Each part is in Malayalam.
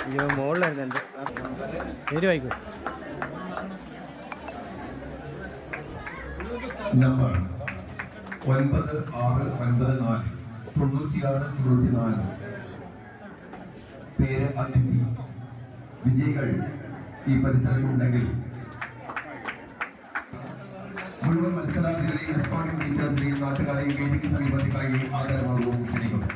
അയ്യോ മുകളിലായിരുന്നു എന്റെ പേര് നമ്പർ ഒൻപത് ആറ് ഒൻപത് നാല് തൊണ്ണൂറ്റിയാറ് തൊണ്ണൂറ്റി നാല് പേര് അതിഥി. വിജയികൾ ഈ പരിസരത്തുണ്ടെങ്കിൽ. മുഴുവൻ മത്സരാർത്ഥികളെയും റെസ്പോണ്ടിംഗ് ടീച്ചേഴ്സിനെയും നാട്ടുകാരെയും വേദിക്ക് സമീപത്തേക്കായി ആദരപൂർവം ക്ഷണിക്കുന്നു.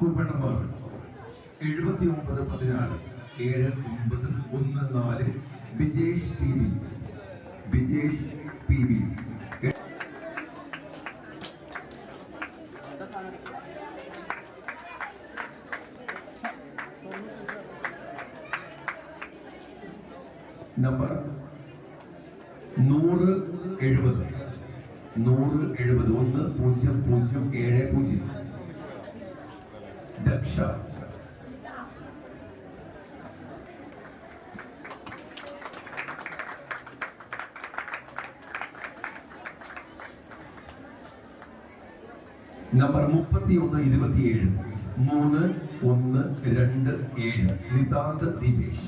കൂപ്പൺ നമ്പർ എഴുപത്തി ഒമ്പത് പതിനാറ് ഏഴ് ഒമ്പത് ഒന്ന് നാല് Bijesh P B Bijesh P B number നൂറ് എഴുപത്. നൂറ് എഴുപത്. ഒന്ന് പൂജ്യം പൂജ്യം ഏഴ് പൂജ്യം. ദക്ഷ. നമ്പർ മുപ്പത്തി ഒന്ന് ഇരുപത്തിയേഴ്. മൂന്ന് ഒന്ന് രണ്ട് ഏഴ്. നിതാന്ത് ദീപേഷ്.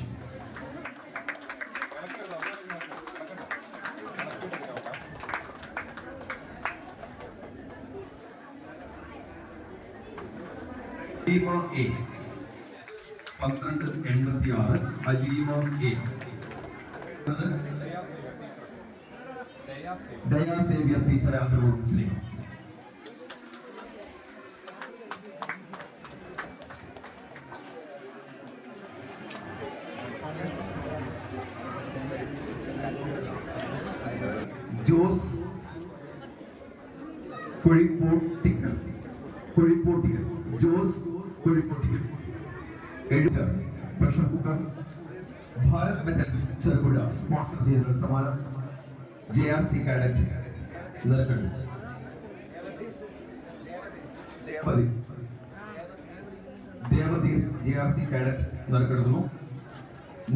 എ. പന്ത്രണ്ട് എൺപത്തി ആറ് അലീമ എ. ദയാ സേവ്യർ. ആഗ്രഹം ആദരവോടും ക്ഷണിക്കും Jose Kuzhippottikkal. Kuzhipoottikkal. Jose Kuzhipoottikkal. Editor pressure cooker Bharat metals Cherupuzha. Sponsor ചെയ്ത സമാനം ജെ ആർ സി കാഡറ്റ്. നിറക്കണ്ടു ദേവതി ജെ ആർ സി കാഡറ്റ് നിറക്കെടുക്കുന്നു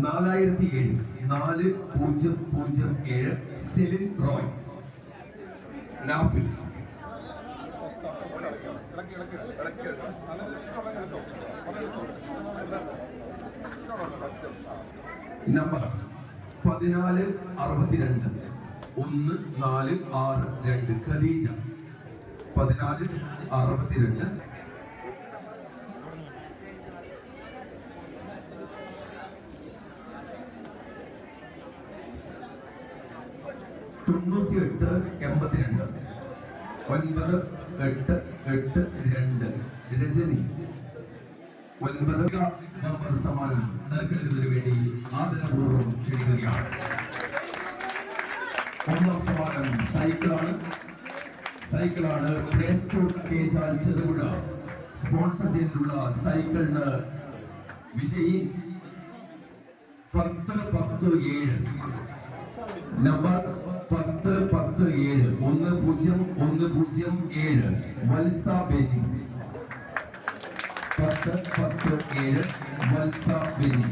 നാലായിരത്തി ഏഴ് നാല് പൂജ്യം പൂജ്യം ഏഴ്. സെലിൻ റോയ്. നാഫിൽ. നമ്പർ പതിനാല് അറുപത്തിരണ്ട്. ഒന്ന് നാല് ആറ് രണ്ട്. ഖദീജ. പതിനാല് അറുപത്തിരണ്ട്. തൊണ്ണൂറ്റി എട്ട് എൺപത്തിരണ്ട്. ഒൻപത് എട്ട് എട്ട് രണ്ട് രജനി. ഒൻപത് വേണ്ടി ആദരപൂർവം ക്ഷണിക്കുകയാണ്. ഒന്നാം സമ്മാനം സൈക്കിളാണ്. സൈക്കിളാണ് പ്ലേ സ്റ്റോർ കേജാൽ ചെറുപുഴ. സ്പോൺസർ ചെയ്തിട്ടുള്ള സൈക്കിളിന് വിജയി. പത്ത് പത്ത് ഏഴ്. നമ്പർ പത്ത് പത്ത് ഏഴ്. ഒന്ന് പൂജ്യം ഒന്ന് പൂജ്യം ഏഴ്. വത്സ ബെനി. പത്ത് പത്ത് ഏഴ്. വത്സ ബെനി.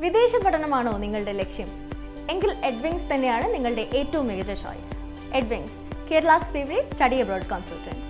വിദേശ പഠനമാണോ നിങ്ങളുടെ ലക്ഷ്യം? എങ്കിൽ എഡ്വിങ്സ് തന്നെയാണ് നിങ്ങളുടെ ഏറ്റവും മികച്ച choice Edwings Kerala's favourite study abroad consultant